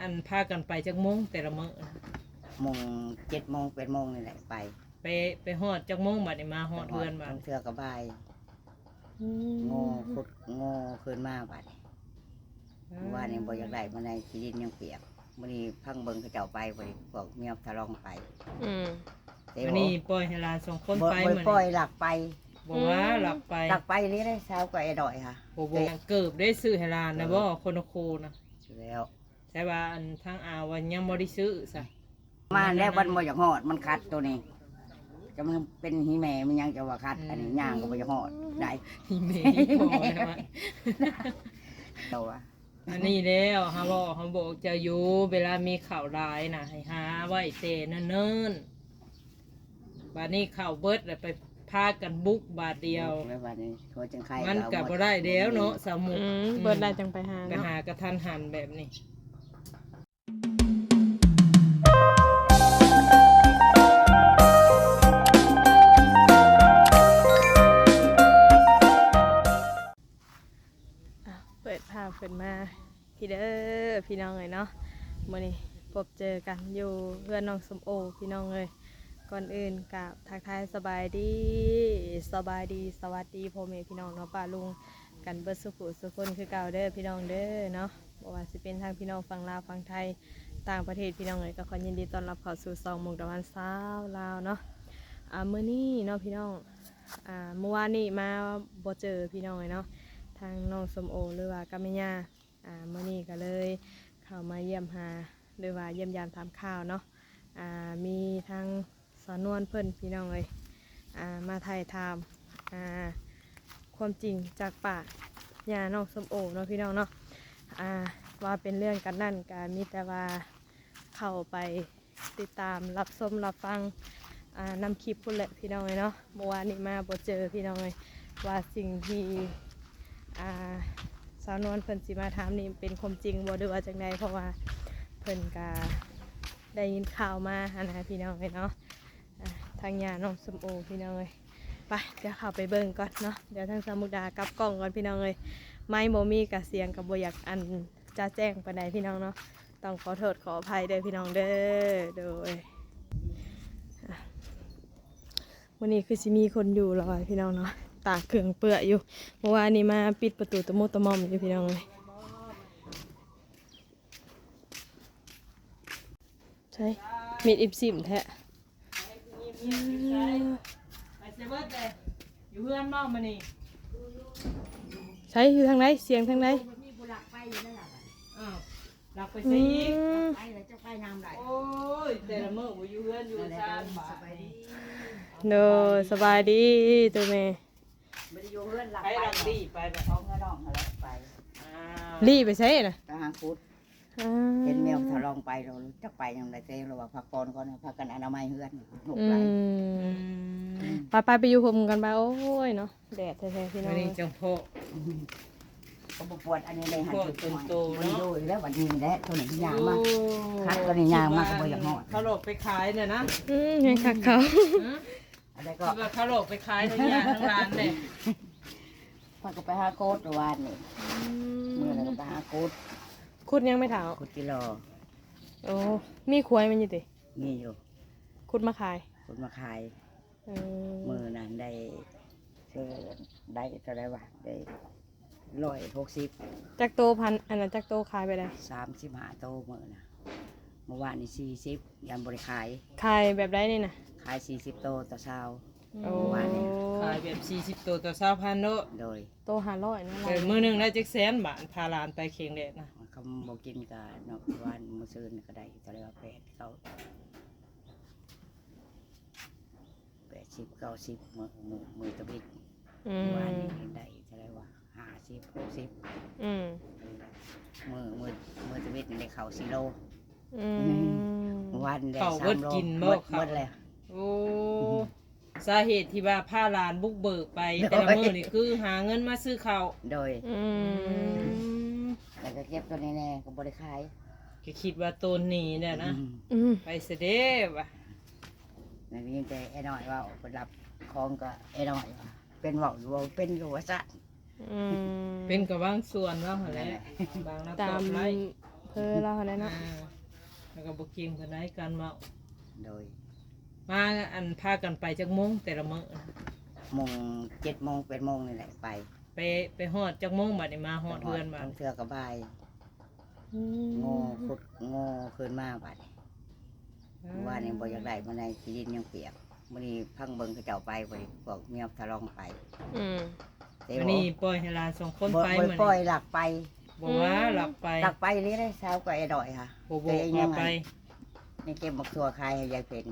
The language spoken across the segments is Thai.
อันพากันไปจักโมงแต่ละมื้อน่ะโมงเจ็ดโมงเป็นโมงนี่แหละไปไปไปฮอดจักโมงบัดนี้มาฮอดเฮือนบัดต้องเทือกับใบายโง่ขุดโง่ขึ้นมาบัดว่านี่บ่อยากได้มาในที่ดินยังเปียกมื้อนี้พังเบิ่งเขาเจ้าไปบ่ได้พวกเมียทะลองไปอืมแต่วันนี้ปล่อยให้หลานสองคนบ่ไปบ่มื้อปล่อยนี้หลักไปบ่ว่าหลับไปหลักไปนี่ได้เช้าก็ไอ้ดอยค่ะบ่บ่เกิบได้ซื้อให้หลานนะบ่คนละโคนะอยู่แล้ว ใช่ว่าอันทางอาวันยังบ่ได้ซื้อซะมาแล้วมันบ่อยากหอดมันคัดตัวนี้จะมันเป็นหิแม่มันยังจะว่าคัด อันนี้ย่างก็บ่อยากหอดได้อีเมลพอแล้วว่าเจ้าว่าอันนี้แล้วฮะบอกเขาบอกจะอยู่เวลามีข่าวร้ายนะให้หาไว้เตเนิ่นๆบาดนี้ข่าวเบิดแล้วไปพากันบุกบาทเดียว แล้ววันนี้โทรจังไข่มันเอากับหมบ่ดได้แล้วเนาะสามุอืกมเบิดได้จังไปหาก็เนาะหากระทันหันแบบนี้ ขึ้นมาพี่เด้อพี่น้องเลยเนาะมื้อนี้พบเจอกันอยู่เพื่อนน้องสมโอพี่น้องเลยก่อนอื่นกับทักทายสบายดีสบายดีสวัสดีพ่อแม่พี่น้องเนาะป้าลุงกันเบิดสุขุสุคนคือเก่าเด้อพี่น้องเด้อเนาะบ่ว่าสิเป็นทางพี่น้องฝั่งลาวฝั่งไทยต่างประเทศพี่น้องเลยก็ขอยินดีต้อนรับเข้าสู่ซองมุกตะวันสาวลาวเนาะอ่ามื้อนี้เนาะพี่น้องอ่าเมื่อวานนี้มาบ่เจอพี่น้องเลยเนาะ ทางน้องสมโอหรือว่ากามิยาอ่ามื่อนี้ก็เลยเข้ามาเยี่ยมหาหรือว่าเยี่ยมยามถามข่าวเนาะอ่ามีทางสอนนวลเพิ่อนพี่น้องเลยอ่ามาถ่ายทำอ่าความจริงจากปากยาน้องสมโอเนาะพี่น้องเนาะอ่าว่าเป็นเรื่องกันนั่นการมีแต่ว่าเข้าไปติดตามรับชมรับฟังอ่านำคลิปพุ่นแหละพี่น้องเลยเนาะเมื่อวานนี้มาบ่เจอพี่น้องเลยว่าสิ่งที่ อ่าสาวนวลเพิ่นสิมาถามนี่เป็นความจริงบ่หรือว่าจังใดเพราะว่าเพิ่นก็ได้ยินข่าวมาหนนะพี่น้องเอ้ยเนาะทางยาน้องสมโอพี่น้องเอ้ยไปเดี๋ยวเข้าไปเบิ่งก่อนเนาะเดี๋ยวทางสมุดากลับกล้องก่อนพี่น้องเอ้ยไม่บ่มีกับเสียงกับบ่อยากอันจะแจ้งปานใดพี่น้องเนาะต้องขอโทษขออภัยเด้อพี่น้องเด้อโดยอะวันนี้คือสิมีคนอยู่รอยพี่น้องเนาะ ตากเครื่องเปื้อยอยู่เมื่อวานนี้มาปิดประตูตะมุตะมอมอยู่พี่น้องเลยใช่มีดอิบซิมแท้ไปเซเบิร์ดเลยอยู่เพื่อนบ้างมานี่ใช่อยู่ทางไหนเสียงทางไหนมีผู้หลักไปอยู่นั่นแหละอ้าวหลักไปอืซะอีกมไปแล้วจะไปน้ำไหลโอ้ยแต่ละมื้อบ่อยู่เพื่อนอยู่นั่นแหละซานบาสทบายดีโดยสบายดีตัวเมย์ ไม่ได้อยู่เพื่อนหลักไปไปหลักดีไปแบบท้องกระดองเขาแล้วไปอ้าวรีไปใช่น่ะทหารพุทธอ่าเห็นแมวทะลองไปเราจะไปยังไงเต้เราว่าพักผ่อนก่อนนะพักกันอนามัยเฮือนหกอืไหลมไปไปไปอยู่ผมกันไปโอ้ยเนาะแดดแท้ๆพี่น้อวันงนี้จังพ่อเขาบอกปวดอันนี้เลยหันพวกจุดเป็นโตมันเนาะดูแล้ววันนี้แหละตัวไหนที่ยางมาก คัดก็นี่ย่างมากก็บ่อยากฮอดเขาหลบไปขายเนี่ยนะอืมยังคักเขาฮะ อะไรก็คิดว่าเขาหลบไปขายทั้งยาทั้งร้านเลยพักก็ไปหาโคตรวานนี่มือแล้วก็ไปหาโคตรคุดยังไม่ถามโคตรกิโลโอ้มีควายมันอยู่ตินี่อยู่คุดมาขายคนมาขายเอมืออนั้นได้เชื่อได้เท่าไรวะได้ร้อยหกสิบจักโตพันอันนั้นจักโตขายไปได้สามสิบห้าโตมือนะเมื่อวานนี่สี่สิบยันบริขายขายแบบไรนี่นะ ขายสี่สิบโตต่อเช้า โอ้ว่าเนี่ย ขายแบบ 40 ตัวต่อ20,000เนาะโดยโตหาร้อยนะเออมื้อหนึงได้จักแสนบาทพาหลานไปเคียงแดดนะคำบอกกินกับนอกวานมือซื้อนี่ก็ได้เท่าไรว่าแปดเขาแปดสิบเก้าสิบมือมือมือตะบิดอืเมื่อวานมนี้ได้เท่าไรว่าห้าสิบหกสิบอืมมือมือมือตะบิดนี่ได้เข่าสี่โล อืมเมื่อวานได้เขาสาเบิมดโลกินหมบ่ดหเขามดเลย โอ้สาเหตุที่ว่าพาหลานบุกเบิกไป แต่ละมื้อนี่คือหาเงินมาซื้อข้าวโดยอืมแล้วก็เก็บตัวนี้แน่ก็บริขายก็คิดว่าตนหนีเนี่ยนะอืมอืมไปเสด็จว่ะนั่นนี่แต่ไอ้น้อยว่าไปรับของก็ไอ้น้อยว่าเป็นเว่าอยู่ว่าเป็นอยู่ว่าซะอืมเป็นกับบางส่วนว่าหั่นแหละบางนักตาตอมบไล่พเพ้อเราหั่นแหละเนาะอ่าแล้วก็บ่เก่งปานใดการเมาโดย มาอันพากันไปจักโมงแต่ละมื้อนะโมงเจ็ดโมงเป็นโมงนี่แหละไปไปไปฮอดจักโมงบัดนี้มาฮอดเฮือนบัดต้องเทือกระบายอืมงอขุดงอขึ้นมาบัดว่านี่บ่อยากได้มาในที่ดินยังเปียกมื้อนี้พังเบิ่งเขาเจ้าไปบ่ได้พวกเมียทะลองไปอืมเต้วันนี้ปล่อยให้หลานสองคนบ่ไปบ่มื้อปล่อยนี้หลักไปบ่ว่าหลับไปหลักไปนี่ได้เช้าก็ไอ้ดอยค่ะบ่บอกว่าไปนี่เก็บบักตัวคายให้ยายเป็น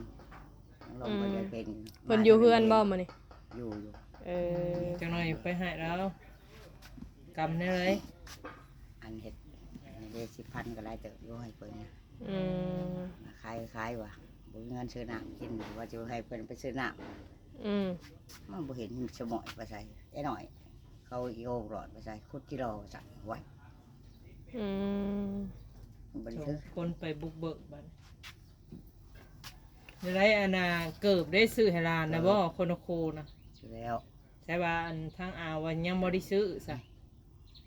ลงไปยายเป็นเพิ่นอยู่เฮือนบ่มื้อนี้อยู่อยู่เออจังหน่อยไปให้แล้วกำได้เลยอันเห็ดเดสิบพันก็ได้เติบอยู่ให้เพิ่นอืมขายขายว่ะบ่มีเงินซื้อน้ำกินหรือว่าจะให้เพิ่นไปซื้อน้อืมำมันบ่เห็นสมอยไปใส่ไอ้หน่อย เขาอีโอหลอดไปใส่คุดกิโลสั่งไว้อืมมันบ่สได้อซื้องคนไปบุกเบิกบัดเดี๋ยวได้อันน่ะเกิบได้ซื้อให้หลานนะบ่คนละโคนะซื้อแล้วใช่ว่าอันทางอาวันยังบ่ได้ซื้อซะ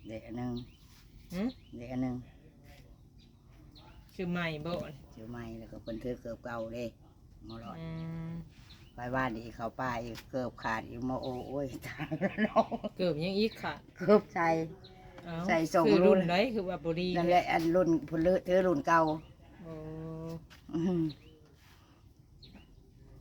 เด็กอันหนึงหึเด็กอันหนึงชื่อใหม่บ่ซื้อใหม่แล้วก็เพิ่นถือเกือบเก่าเด้หมอหลอดอืมไปบ้านอีกเขาป้าอีกเกือบขาดอีกมาโอ้โอ้ยตายแล้วน้องเกิบยังอีกค่ะเกือบใส่ เอ้าใส่ส่งคือรุ่รุ่นนใดคือว่าบ่ดีนั่นแหละอันรุ่นพุ่นเลือถือรุ่นเก่าโอ้อื้อหือ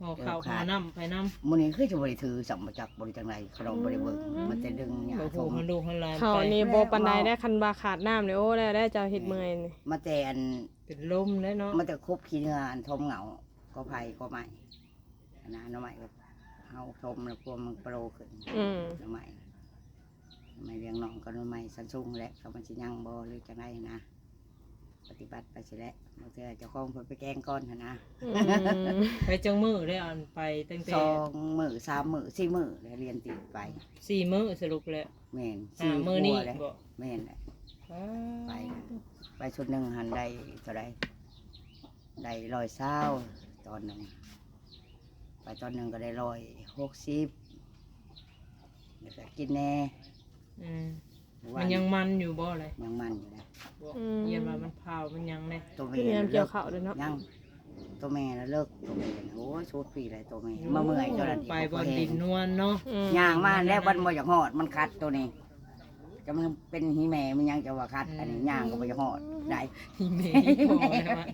ห่อข้าวเดี๋ยวขาหาดน้ำไปน้ำมื้อนี้คือจะบริถือสัมปจักบริจังไรขนมบริเบิงมันจะดึงหยาบ่ทฮู้งมันดูมันหลานเขาไปนี่บ่ปานใดได้คันว่าขาดน้ำเลยโอ้ได้ได้เจ้าเฮ็ดเมื่อยนี่มาแต่อันเป็นลมแล้วเนาะมาแต่คุบขี้เนื้ออันทมเหงาก็ไผ่ก็ใหม่อันนะน้ำใหม่ก็เอาทมแล้วกลัวมันโปรขึ้นอืมน้ำใหม่น้ำใหม่เลี้ยงน้องก็น้ำใหม่สันซุงแหละเขามันสิยังบ่หรือจังไรนะ ปฏิบัติไปสิแหละบางเทื่อเจ้าของเพิ่นไปแกล้งก้อนหั้นนะอืมไปจังมือได้อันไปตั้งแต่สองมือสามมือสี่มือแล้วเรียนติดไป สี่มื้อสรุปแล้วแม่นอ่ามื้อนี้กว่าแล้วบ่แม่นแหละ อ้าไปนะไปชุดหนึ่งหันได้เท่าไรได้ร้อยเศร้าตอนหนึ่งไปตอนหนึ่งก็ได้ร้อยหกสิบแล้วก็กินแน่อืมวั มันยังมันอยู่บ่เลยยังมันอยู่นะบ่เย็นว่ามันเผามันยังเลยตัวคือแม่ยามน่ะเกี่เลิยวกข้าวด้วยเนาะ ยังตัวแม่แล้วเลิกตัวแม่น่ะโอ้ยโชดฟรีเลยตัวแม่มาเมื่อยเท่านั้นอีกไปบบ่นแห้ดิงนนวลเนาะอืมย่างมาแล้ววันบ่อยากหอดมันคัดตัวนี้จะมันเป็นหีแม่มันยังจะว่าคัด อันนี้ย่างก็บ่อยากหอดได้ อีเมย์พอแล้วอะ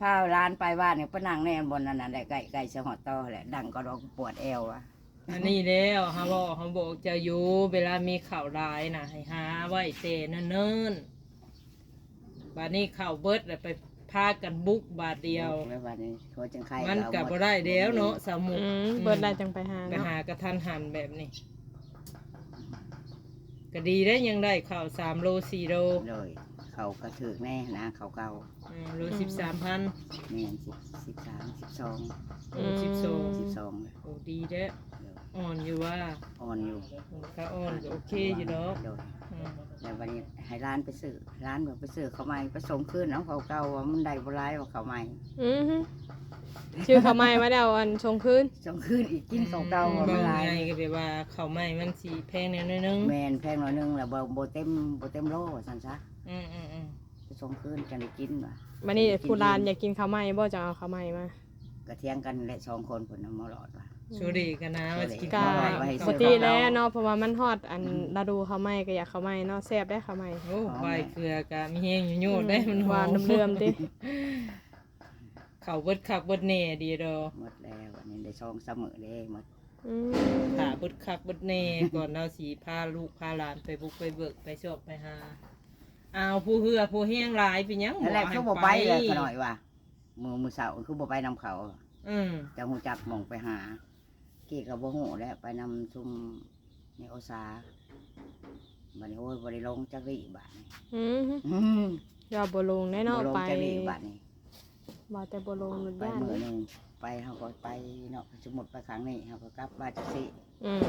พาร้านไปบ้านเนี่ยปะนั่งแน่บนนั้นน่ะแหละไก่ไก่สหอดต่อแหละดังก็ดอกปวดเอวอะ อันนี้แล้วฮะบอกเขาบอกจะอยู่เวลามีข่าวร้ายนะให้หาไว้เตเนิ่นๆบาดนี้ข่าวเบิดแล้วไปพากันบุกบาทเดียว แล้ววันนี้เขาจังไข่มันกลับบ่ได้แล้วเนาะสามหมุกอืมเบิดได้จังไปหาไปเนาะหากระทันหันแบบนี้ก็ดีได้ยังได้ข่าวสามโลสี่โลเลยเขาก็ถือแน่นะเขาเก่าอืมโลสิบสามพันแม่นสิบสิบสามสิบสองโลสิบสองสิบสองเลยโอ้ดีเด้อเดี๋ยว อ่อนอยู่ว่าอ่อนอยู่ถ้าอ่อนก็โอเคอยู่ดอกเดี๋ยวอืมแล้ววันนี้ให้ร้านไปซื้อร้านแบบไปซื้อเขาใหม่ไปส่งคืนเอาเขาเก่าว่ามันได้บ่ร้ายว่าเขาใหม่อือฮึชื่อเขาใหม่มาแล้วอันชงคืนส่งคืนอีกกินเขาเก่าว่าบามันงร้ายไงก็แบบว่าเขาวไหม่มันสีแพงแนวนิดนึงแมนแพงหน่อยนึงแล้วบ่บ่เต็มบ่เต็มโลว่าซั่นซะอืมอืมอืมไปส่งคืนจังได้กินว่ะมานี่ผู้ร้านอยากกินข้าวใหม่บ่จะเอาข้าวใหม่มา ก็เที่ยงกันแหละสองคนคนน่ะมาหลอดว่ะ ชูดีกันนะว่าสิกินกาข้าวไว้ให้ปซื้กอติแล้วเนาะเพราะว่ามันฮอดอันฤดูข้าวใหม่ก็อยากข้าวใหม่เนาะแซ่บได้ข้าวใหม่โอ้ใบเกลือกะมีแห้งอยู่โยดได้มันหหอวานมเดิมๆติเขาวเบิดคักเบิดแหน่ดีดอกหมดแล้วอันนี้ได้ช่องเสมอเด้หมดอืมขาเบิดคักเบิดแหน่ก่อนเราสีพาลูกพาหลานไปบุกไปเบิกไปชอบไปหาอ้าวผู้เหือผู้แห้งหลายเป็นหยังนั่นแหละให้คือบ่ไปเลยขน่อยว่ะมือมือเสาร์คือบ่ไปนำเขาอืมจะหูจักหมองไปหา กี่กับบ่ฮู้แล้วไปนำชุมในโอซาบัดนี้โอ้ยบ่ได้ลงจักรีบาดนี้อืมอื้ออย่าบ่ลงแน่บ่เนาะลงไปจักรีบาดนี้บ่แต่บ่ลงมันไปย่านมื้อเด้หนึงไปเฮาก็ไปเนาะสมมุติไปครั้งนี้เฮาก็กลับบ้านจักซี่อืม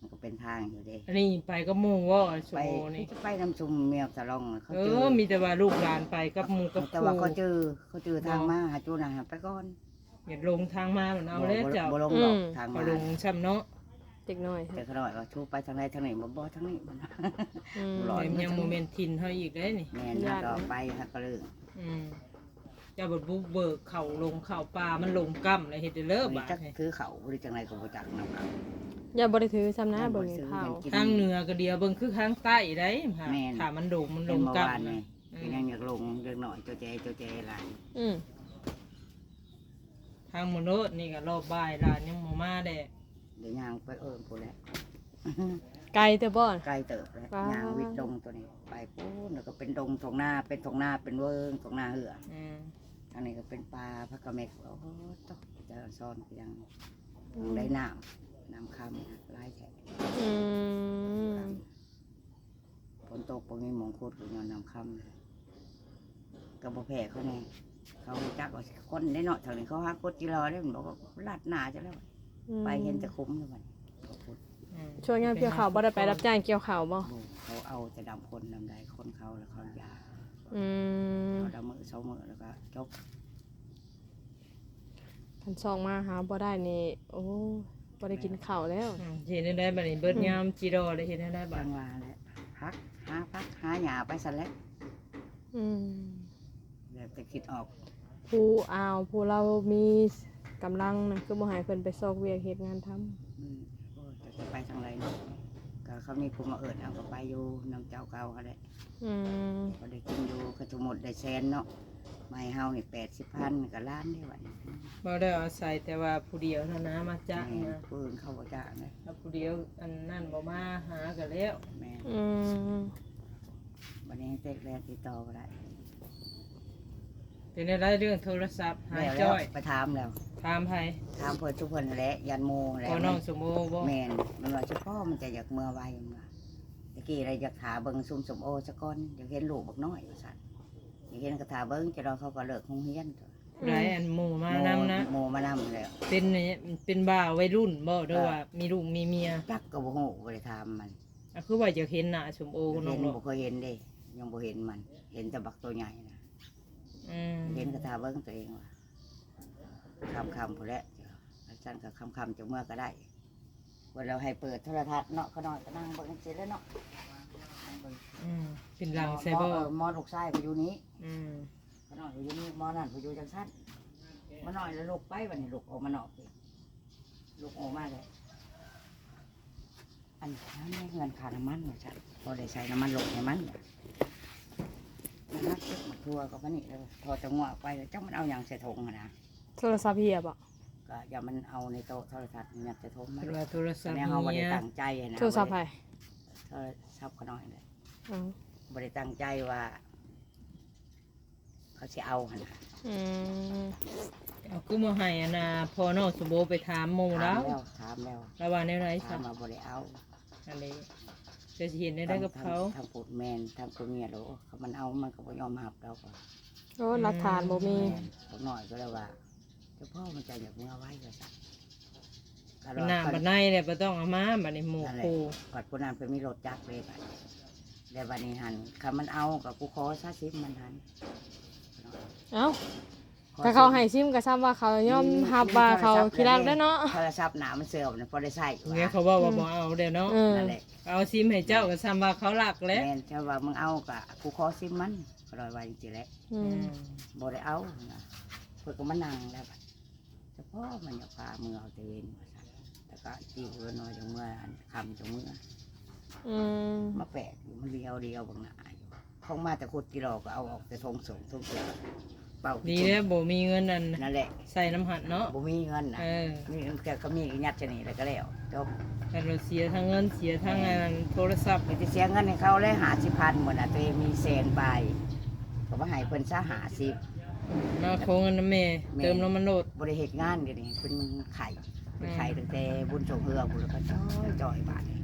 มันก็เป็นทางอยู่เด้อันนี้ไปก็หมู่ว่าโชไปว์นี่ไปนำชุมเมียสะลองเขาเอเจออมีแต่ว่าลูกหลานไปกับหมู่กับแต่ครูว่าเขาเจอเขาเจอทางมาหาจูนะไปก่อน อย่าลงทางมาเหมือนเอาเลยเจ้าบ่ลงหรอกทางพอมาลงช้ำเนาะเด็กน้อยแต่ขน้อยว่าชูไปทางไหนทางไหนบ่บ่ทางนี้มันอืม ร้อยเต็มยังโมเมนต์ทินเฮาอีกได้นี่ แม่นหาต่อไปฮะก็เรื่องอืมเจ้าบดบุกเบิกเข่าลงเข่าปลามันลงกั้มเลยเฮ็ดได้เลิกนี่บาดจักนี่คือเขาบ่ได้จังไรก็บ่จักนำเขาอย่าบ่ได้ถือซ้ำนะบ่เบิ่งได้ซื้อข้าวเงินกินทางเหนือก็เดียวเบิ่งคือข้างใต้ได้ค่ะแม่นถ้ามันโด่งมันลเป็นงเมื่อกั้มวานนะ นี่อืเป็นมยังอยากลงเล็กหน่อยเจ้าแจเจ้าแจหลายอืม ทางมนุษย์นี่ก็รอบบ่ายลานยังบ่มาแด้เดี๋ยวยางไปเอิ้นพู้นแหล้วไกลแต่บ่อนใกล้เติบแล้วว้าว ยางวิดดงตัวนี้ ไปปู้นแล้วก็เป็นดงตรงหน้าเป็นตรงหน้าเป็นเวิงตรงหน้าเหืออืมอันนี้ก็เป็นปลาพระกระเมกโอ้โหตกเจะซ่อนก็ยังยังได้น้ำน้ำคำลายแฉะอืมฝนตกปงนี้หมองโคตรก็ย้อนน้ำคำกับบ่แพ้เขาไง เขาจักว่าคนได้เนาะเท่านี้เขาหากดจีรอได้มันบอกว่าลาดหนาจะแล้วไปเห็นจะคุ้มเลยมันเขาพูดอืมช่วยงานเกี่ยวข้าวบ่ได้ไปรับจ้างเกี่ยวข้าวบ่ดูเขาเอาแต่ดำคนดำใดคนเขาแล้วเขายาอืมเขาดำมือเสามือแล้วก็จบคันซองมาหาบ่ได้นี่โอ้บ่ได้กินข้าวแล้วอืมเห็นได้บัดนี้เบิดยามจีรอได้เห็นได้บับาดงวาแล้วพักหาพักหาหยาไปสันแล้วอืมเดี๋ยว จะคิดออกผู้อ้าวผู้เรามีกำลังนะคือบ่ให้เพิ่นไปซอกเวียกเฮ็ดงานทำอืมโอ้จะจะไปทางไรเนาะก็เขามีภูมิมาเอิดเอาก็ไปอยู่น้ำเจ้าเก่าเขาแหละ อืมก็ได้กินอยู่ก็ทั้งหมดได้แสนเนาะไม่เฮานี่แปดสิบพันก็ล้านได้วันบ่ได้อาศัยแต่ว่าผู้เดียวเท่านั้นมาจ้างแม่นะปืนเข้าบ่จ้างเลยถ้าผู้เดียวอันนั่นบ่มาหาก็แล้วแม่อืมวันนี้เต็กแรกติดต่อบ่ได้ เป็นได้เรื่องโทรศัพท์หายแล้วจ้อยไปถามแล้วถามไผถามเพิ่นทุกเพิ่นนั่นแหละยันโมแหละพอน้องสมโอบ่แม่นมันว่าเฉพาะมันจะอยากเมื่อไวมันว่าตะกี้อะไรอยากถาเบิ่งซุ่มสมโอซะก่อนอยากเห็นลูกบักน้อยว่าซั่นอยากเห็นก็ถาเบิ่งจะรอเขาก็เลิกโรงเรียนตัวหลายอันหมู่มานำนะโมมานำแล้ว เป็นเนี่ยเป็นบ่าววัยรุ่นบ่เด้อว่ามีลูกมีเมียจักก็บ่ฮู้บ่ได้ถามมันอะคือว่าจะเห็นหน้าสมโอน้อเห็งนเนาะบ่เคยเห็นเด้ยังบ่เห็นมัน เห็นแต่บักตัวใหญ่นะ อืมเห็นก็ถาเบิ่งตัวเองว่าคำคำพุ่นแหละอาจารย์ก็คำคำจะเมื่อก็ได้ว่าเราให้เปิดโทรทัศน์เนาะก็น้อยก็นั่งเบิ่งสิแล้วเนาะอืมเป็นหลังไซเบอหมร์หมอลูกชายก็อยู่นี้อืมก็น้อยก็อยู่นี่หมอนั่นก็อยู่จังซั่นมาน้อยแล้วลูกไปบัดนี้ลูกออกมานอกอีกลูกออกมาเลยอันนี้เงินค่าน้ำมันว่าซั่นพอได้ใช้น้ำมันลงให้มันเนี่ย มันนักเก็บมาทัวก็มานี่เลยพอจะงวไปแล้วจังมันเอาอย่างใส่ถุงอะนะโทรศัพท์เฮียบ่ก็อย่ามันเอาในโต๊ะโทรศัพท์เนี่ยจะโทรมาเป็นว่าโทรศัพท์แนวเขาบริเมียตั้งใจอะนะโทรศัพท์ไผโทรศัพท์ก็น้อยเลยอ๋อบริตั้งใจว่า เขาจะเอาหนนะอืมเอาคือมาให้อันน่ะพอน้องสมโอไปถามหมู่ถาแล้มวแล้วถามแล้วแล้วว่าแนวไหนถาซะมมาบริเอา อันนี้ จะสิเห็นได้ได้กับเขาทำปูดแมนทำตัวเมียโหลเขามันเอามันก็บ่ยอมหับเราก็โอ้หลักฐานบ่มีแม่นตัวน้อยก็เลยว่าเจ้าพ่อมันจะอยากเมื่อไว้ก็สั่ก็บัดหน้าบัดในเนี่ยบ่ต้องเอามาบัดนี้หมู่นั่นแหละครูก่อนพวกนั้นไปมีรถจักรเลยบัดแล้วบัดนี้หันคำมันเอากับกูขอซาซิบมันหัน เอ้า ถ้าเขาให้ซิมก็ซ้ำว่าเขายอมรับว่าเขาขี้รักได้อเนาะ โทรศัพท์หนามันเสื่อมนะพอได้ใส่เนี่ยเขาบอกว่าบ่เอาเด้อเนาะ เออ นั่นแหละเอาซิมให้เจ้าก็ซ้ำว่าเขารักแหล้วแม่นเจ้าว่ามึงเอากะกูขอซิมมันก็ลอยไว้จริงๆแหล้วอืมบ่ได้เอานะเพื่อก็มานั่งแล้วบัดเฉพาะมันอยากพามือเอาตะเวนว่าซั่นแต่ก็จีบเรือน้อยจังเมื่ออันคำจังเมื่อ อืมมาแปะอยู่มันเดียวเดียวบางหนาอยู่คงมาแต่ขุดกิโลก็เอาออกแต่ทงสูงทงสูง เป่าดีแล้วบ่มีเงินนั่นนั่นแหละใส่น้ำหัดเนาะบ่มีเงินนะเออนี่แกก็มียัดจะนี่แล้วก็แล้วจบแต่เราเสียทั้งเงินเสียทั้งอันโทรศัพท์ไปเสียเงินให้เขาเลยหาสิพันหมดอะตัวเองมีเซนไปก็มาให้เพิ่นซะหาสิบมาโคงเงินน้ำเมย์แม่เติมน้ำมันโหลดบริเหตุงานเดี๋ยวนี้เป็นไข่เป็นไข่ตั้งแต่บุญสงเฮือบุญแล้วก็จ้อยจ่อยบาทนี่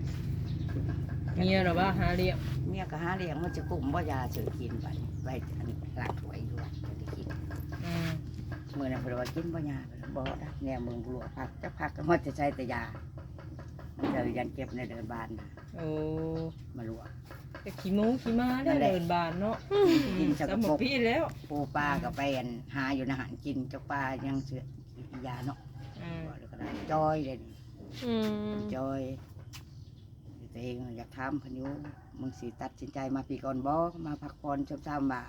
เมียหรอว่าหาเลี้ยงเมียก็หาเลี้ยงมันจะกุ้มว่ายาเสือกินไปไว้อันนี้ล้างถ้วยด้วยจะได้กิน อืม เมื่อนั้นเพนว่ากินว่ายาบ่ได้เนี่ยมึงบลวกพักจะพักก็มันจะใช้แต่ยามันจะยันเก็บในเดินบานน่ะโอ้มาลวก แต่ขี้โมงขี้มาได้นั่นแหละ เดินบานเนาะกินสกสมปรบกพี่แล้วปูปลากับไปอันหาอยู่ในอาหารกินเจ้าปลายังเสือยาเนาะอืมแล้วก็ได้จ้อยเลยนี่อืมจอยตัวเองอยากถามเพันอยุมึงสิตัดสินใจมาปีก่อนบ่มาพักผ่อนชมซ้ำบ่า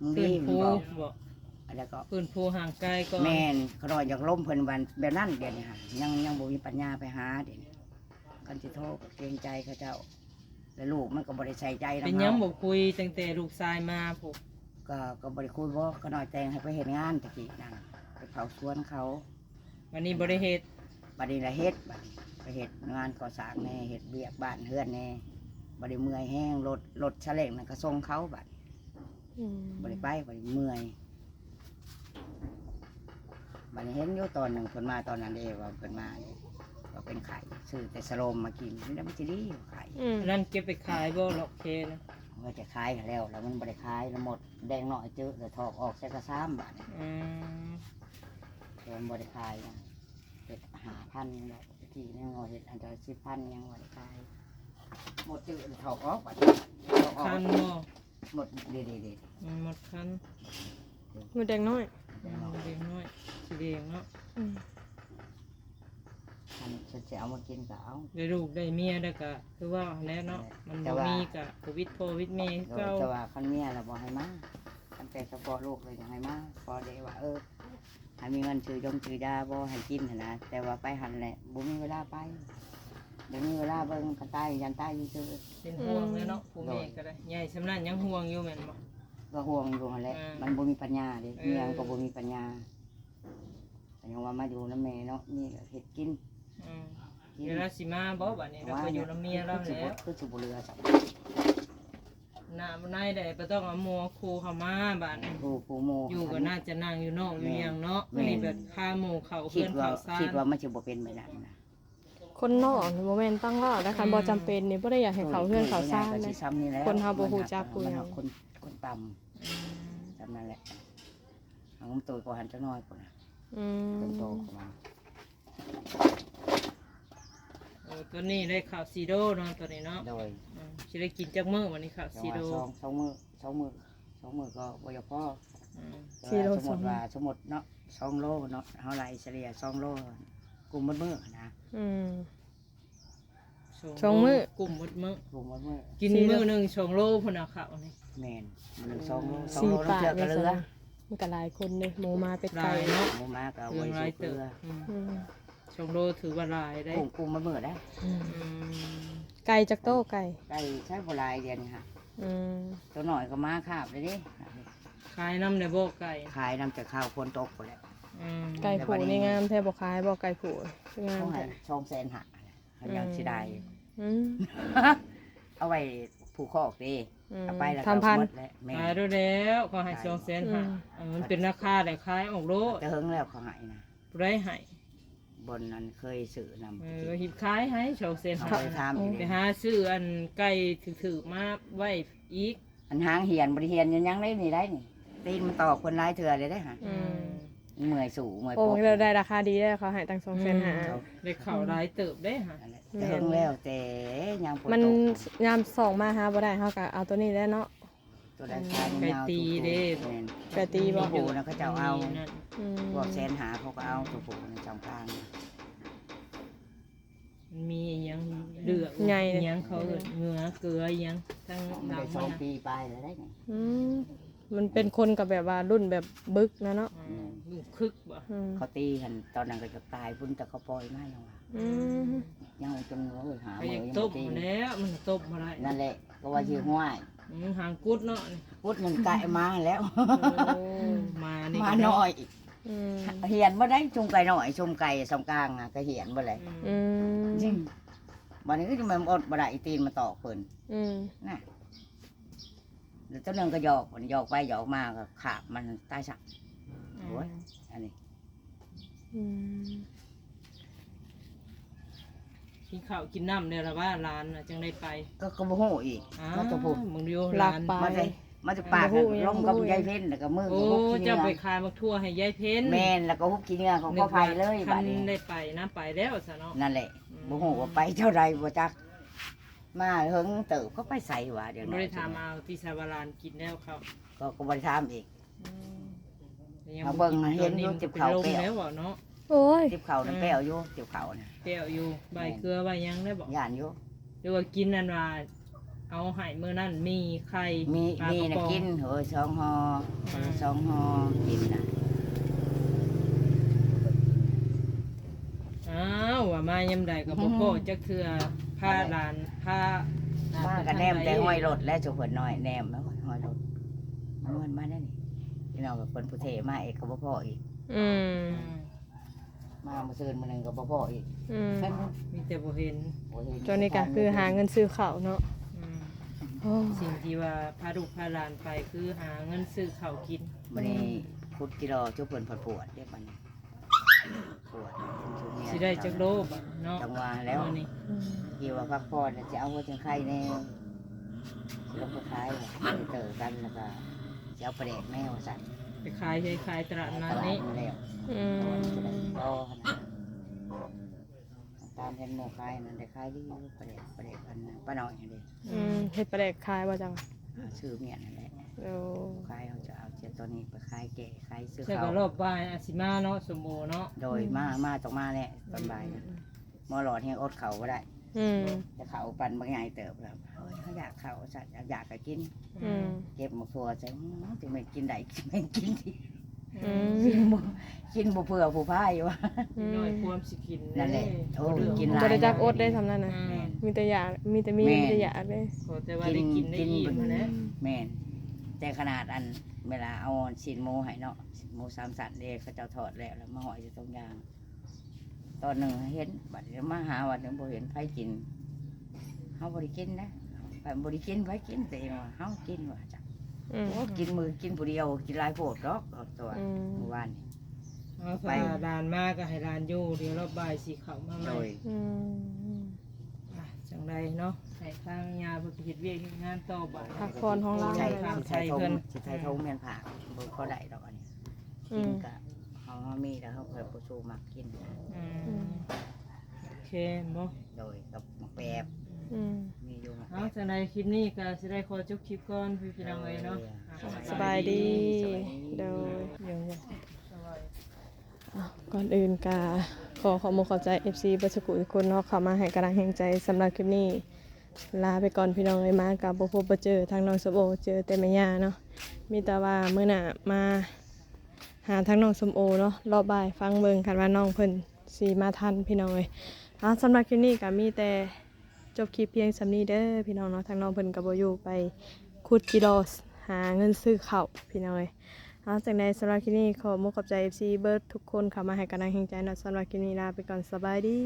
มึงพื้ดีนมึภูงบอกบอก แล้วก็พื้นภูห่างไกลก่อนแม่นเขารอยอยากล้มเพิ่นวันแบบนั้นเดี๋ยวนี้ค่ะยังยังบ่มีปัญญาไปหาเดี๋ยวนี้กันสิโทษก็เกรงใจเขาเจ้า แล้วลูกมันก็บ่ได้ใส่ใจนำเป็นหยังราบ่คุยตั้งแต่ลูกชายมาพวกก็ก็บริคุยว่าก็น้อยแต่งให้ไปเห็นงานตะกี้นั่นไปเผาสวนเขาวันนี้บ่ได้เฮ็ดบัดนี้ละเฮ็ดบัดนี้ไปเฮ็ดงานก่อสร้างแน่เฮ็ดเบียกบ้านเฮือนแน่บัดนี้เมื่อยแห้งรถรถเฉลงนั่นก็ส่งเขาบัดอืมบัดนี้ไปบัดนี้เมื่อย บัดนี้เห็นอยู่ตอนหนึ่งเพิ่นมาตอนนั้นเด้ว่าเพิ่นมาเนี่ยว่าเป็นไข่ซื้อแต่สโลมมากินนี่แล้วมันจะดีไข่อืมอันนั้นเก็บไปขายบ่หรอกเคนะว่าจะขายให้แล้วแล้วมันบ่ได้ขายแล้วหมดแดงหน่อยเจอแล้วทอกออกใส่กระซ้ำบาดนี้อืมเดินบริคายนะเห็ดหาพันยังดอกทีนึงเอาเห็ดอันจะสิบพันยังบริคายหมดจืดเขาออกบัดเขาออกคันบ่หมดเด็ดเด็ดอืมหมดคันมือแดงน้อย อืมเด็กน้อยสิเด็กเนาะอืมพันฉันจะเอามากินก็เอาได้ลูกได้เมียแล้วก็คือว่าแล้วเนาะมันแต่บ่ว่ามีก็โควิดโควิดเมย์โดยเก่าแต่ว่าคันเมียเราบอกให้มาคันแต่เฉพาะลูกเลยอยากให้มาพอได้ว่าเออให้มีเงินซื้อยมซื้อยาบ่ให้กินหั้นนะแต่ว่าไปหันแหละบ่มีเวลาไปเดี๋ยวมีเวลาเบิ่งกันตายยันตายอยู่ซื่อเป็นห่วงเลยเนาะผู้เมย์ก็ได้ใหญ่สำนันยังห่วงอยู่แม่นบ่ ก็ห่วงอยู่หั่นแหละอืมมันบ่มีปัญญาเด้เออเมียมันก็บ่มีปัญญาแต่ยังว่ามาอยู่น้ำแม่เนาะนี่ก็เฮ็ดกินอืมกินเวลาสิมาบ่บัดนี้เราก็อยู่กับเมียเราแล้ว คือสิบ่เรือสับหน้าบ่ได้ได้บ่ต้องเอาหมัวครูเข้ามาบัดนี้ผู้ผู้โม อยู่ก็น่าจะนั่งอยู่นอกอยู่หยังเนาะแม่อันนี้แบบพาหมู่เข้าคิเพื่ดอนว่าเข้าซ่าคิดน ว่ามันสิบ่เป็นแบบนั้นนะคนนอกนี่บ่แม่นต้องรอดนะคะบ่จำเป็นนี่บ่ได้อยากให้เขาเพื่อนเขาซ่านก็เลสิยซ้ำนี่แหละคนเฮาบ่ฮู้จักกูมันหยัหัง คนคนต่ำ จำนั่นแหละเอาผมโตกว่าหันจักหน่อยพุ่นน่ะอืมเติมโตกว่าเออตัวนี้ได้ข้าวซีโดเนาะตัวนี้เนาะโดยอืมสิได้กินจักมื้อวันนี้ข้าวจังซีหโดวะสองสองมือสองมือสองมือก็บ่อยากพออืมสี่โลสมสมองติว่าสมมติเนาะสองโลเนาะเท่าไรเฉลี่ยสองโลกลุ่มมดมือนะอืมสองสองมื้อ กลุ่มหมดมื้อ กลุ่มมดมือกินสี่โลมื้อหนึงสองโลพุ่นน่ะข้าวนี่ แมนมันสองโลสองสี่โลต้องปากเชื่อเลกันยเรือจ้ะมันก็หลายคนเลยหมูมาเป็ดหไก่ลายเนาะหมูมากเอาเรื่ไว้องหลายสุกเกเติลืบออืมอืมสองโลถือว่าหลายได้กลุ่มกลุ่มมดมือได้อืมอืมไก่จักโตไก่ได้ใช้โบราณเดียวนี่ค่ะ อืมตัวหน่อยก็มาคาบเลยดิขายน้ำในบ่ไก่ขายน้ำจากข้าวคนตกไปแล้วอืมไก่ผูนี่งามแท้บ่ขายบ่ไก่ผูงามต้องให้แท้ ช่องแสนหักเขายังสิได้อืมเอาไว้ ผูกคอกดีอืมเอาไปแล้วก็ทำพัน หมดแล้วแม่ขายด้วยแล้วก็ให้สองแสนห้าอืมเออมันเป็นราคาแต่ขายออกโลจะเฮิงแล้วเขาใหายนะบ่ได้ให้บนนั้นเคยสื่อนำเออหิบขายให้สองแสนเขาห้าไปทำอีกไปหาซื้ออันไก่ถือๆมาไว้อีกอันหางเหียนบริเหียนยังยังได้นี่ได้นี่ตีนมันตอกคนร้ายเถื่อเลยได้ฮะอืม เมื่อยสู่เมื่อยโอ้ปกยเราได้ราคาดีได้เขาให้ตั้งสองแสนห้าเขาได้ข่าวร้ายเติบได้ฮะอันนั้นจะเฮิงแล้วแต่ยังปวดมันตกยามสองมาหาบ่ได้เฮาก็เอาตัวนี้ได้เนาะ ตัวได้ทานไก่ยาวตีเด้แม่นไก่ตีบ่ ตัวผู้นะเขาจะเอามีนั่นอืมพวกแสนหาเขาก็เอาตัวผู้ในจำกลางมันมีอหยังเลือกใหญ่อเลยหยังเขาเอิ้นเหงือเกลืออหยังทั้งมันดำได้สมัอนงนะปีไปเลยได้ไงอืมมันเป็นคนกับแบบว่ารุ่นแบบบึกนะเนาะอืมลูก คึกบ่อืมเขาตีกันตอนนั้นก็จะตายพุ่นแต่เขาปล่อยไม่ยังว่าอืมยังจนเอ้ยหาก็เมื่ยัองยังต้มตีมาแล้วมันก็ต้มมาได้นั่นแหละก็ว่าชื่อห้วยอืมหางกุดเนาะพุดหนึ่งไก่มาแล้ว โอ้มานี่มาก็หน่อยอืมเหียนบ่ได้จุงไก่หน่อยจุงไก่สองกลางอะก็เหียนบ่เลยอืมอืมจริงวันนี้ก็จะมาอดบ่ได้อีตีนมาตอกเพิ่นอืมน่ะแล้วเจ้าหนึ่งก็หยอกมันหยอกไปหยอกมาก็ขาบมันตายสัก โอ้ย อันนี้อืมกินข้าวกินน้ำเนี่ยละว่าร้านน่ะจังได้ไปก็ก็บ่ฮู้อีกอ้ามันจะพูดมึงเดียวหลัร้ากน ไป มาจะมาจะปากบ่ฮู้ยังล้มกับบ่ฮู้ยายเพ่นแล้วก็มือโอ้ก็ฮุบขี้เหเจะงื่ไปอขายมักทั่วให้ยายเพ้นแม่นแล้วก็ฮุบขี้เหงื่อเขาก็ไปเลยคับัดนนี้ได้ไปนะไปแล้วซะเนาะนั่นแหละอืมบ่ฮู้ว่าไปเท่าไรบ่จัก มาเฮิงเติบก็ไปใส่ว่าเดี๋ยวบ่นี้ได้ทำเอาที่ซาบารานกินแล้วครับก็ก็บ่ได้ทำอีกยั งมาเบิ่งกิเห็นอยู่ตจิบเป็นข้าวลมเปรี้ยว แล้วบ่เนาะโอ้ยติบเขานั่นแป้วอยู่ติบเขาน่ะเปรี้ยวอยู่ใบเกลือใบหยังได้บอกย่านอยู่ หรือว่ากินนั่นว่า เอาใหายมือนั่นมีไข่มีปลามีกระนะป๋องกินเฮ้ยสองหอคนละสองหอกินนะอ้าวว่ามาย่ำใดกับพ่อพ่อจักเทือผ้าลานผ้ามากันแนมแต่ห้อยรถและจุกคนน้อยแนมแล้วห้อยรถมันมันมาได้นี่ พี่น้องกับคนผู้เทมาเอกกับพ่ออีกอืมอืมมามาซื้อมาหนึ่งกับพ่ออีกอืมมีแต่บ่เห็นโอ้ยจนนี้ก็คือหาเงินซื้อข้าวเนาะอืมโอ้สิ่งที่ว่าพาลูกพาหลานไปคือหาเงินซื้อข้าวกินมันนี่พุทธกิโลจุกคนปวดปวดเรียกมันปวดช่วงนี้สิได้จักโลบอะเนาะจังหวะแล้วมื้อนี้อืมกี่ว่าพักผ่อนน่ะจะเอาไว้จังไข่แน่ลงไปขายไปเจอกันแล้วก็จะ เอาประเด็กแมวสั่นไปขายใช้ขายตลาดตนัดลาดนี้นี่แล้วอืมรอขนาดตามเห็นหมูขายนั่นได้ขายดีอยู่ประเด็กประเด็กอันนั้นป้าน้อยนี่ดิอืมเฮ็ดปลาแดกขายบ่จังซื้อเมียนั่นแหละโอ้ขายเขาจะเอาเจ็ดตัวนี้ไปขายแก่ขายซื้อแต่เขาก็รอบบ่ายอาสิมาเนาะสมโอเนาะโดยมามาต้องมาแน่ตอนบ่ายน่ะหมอหลอดเฮงอดเขาก็ได้อืมจะเขาปั่นบางไงเติบแล้ว เฮ้ยเขาอยากเขาสัตว์อยากก็กิน อืม เก็บหมกทัวใส่อื้อจะไม่กินได้จะไม่กินที่อืม กินบ่กินบ่เผื่อผู้พ่าอยู่วะมีน้อยความสิกินนั่นแหละโอ้เรื่องกินหลาย บ่ได้จักอดได้ทำนั่นน่ะอืมมีแต่อยากมีแต่มีแม่ มีแต่อยากเด้ขอแต่ว่าได้กินได้อิ่มนะแม่นแต่ขนาดอันเวลาเอาชิ้นหมูให้เนาะหมูสามสันเด็กเขาเจ้าทอดแล้วแล้วมาห่อยอยู่ตรงยาง ตอนหนึ่งเห็นบัดนี้มาหาวันหนึ่งบ่เห็นไผกินเฮาบ่ได้กินนะ ไปบ่ได้กินไผกินแต่ว่าเฮากินว่าจ้ะอืมโอ้กินมือกินผู้เดียวกินหลายโพดดอกเอาตัวอืมเมื่อวานนี้เอาถ้าลานมากก็ให้ลานอยู่เดี๋ยวรอบบ่ายสิเข้ามาใหโดม่ยอืมอะจังใดเนาะให้ทางยาเพิ่นไปเฮ็ดเวียกเฮ็ดงานต่อบ่พักผ่อนของเราใช่เลยสิเนาะใช้ทงสิใช้ทงแม่นผักบ่พอได้ดอกอันนี้อืกินม กะเขามีแล้วเขาเคยประชูมักกินอืมโอเคบ่โดยกับหมักแปบอืม ก่อาบจังใดคลิปนี้ก็สิได้ขอจบคลิปก่อนพี่พี่น้องเอ้ยเนาะสบายดีสบายดีโดยยังยังสบายก่อนอื่นกาขอขอมขอบใจ FC บัชกุทุกคนเนาะเข้ามาให้กำลังแห่งใจสำหรับคลิปนี้ ลาไปก่อนพี่น้องเลยมากับบ่พบเจอทางน้องสมโอเจอแต่แม่ย่าเนาะมีแต่ว่าเมื้อหน้ามาหาทางน้องสมโอเนาะรอบบ่ายฟังเบิ่งกันว่าน้องเพิ่นสิมาทันพี่น้องเอ้ยอะสำหรับคลิปนี้ก็มีแต่ จบคลิปเพียงสำนีเด้อพี่น้องเนาะทางน้องเพิ่นกับ่อยู่ไปคุดกิโลหาเงินซื้อข้าวพี่น้องเอ้ยเอาจากในสำหรับคลิปนี้ขอมุกขอบใจ FC เบิร์ดทุกคนเข้ามาให้กำลังแห่งใจนะสำหรับคลิปนี้ลาไปก่อนสบายดี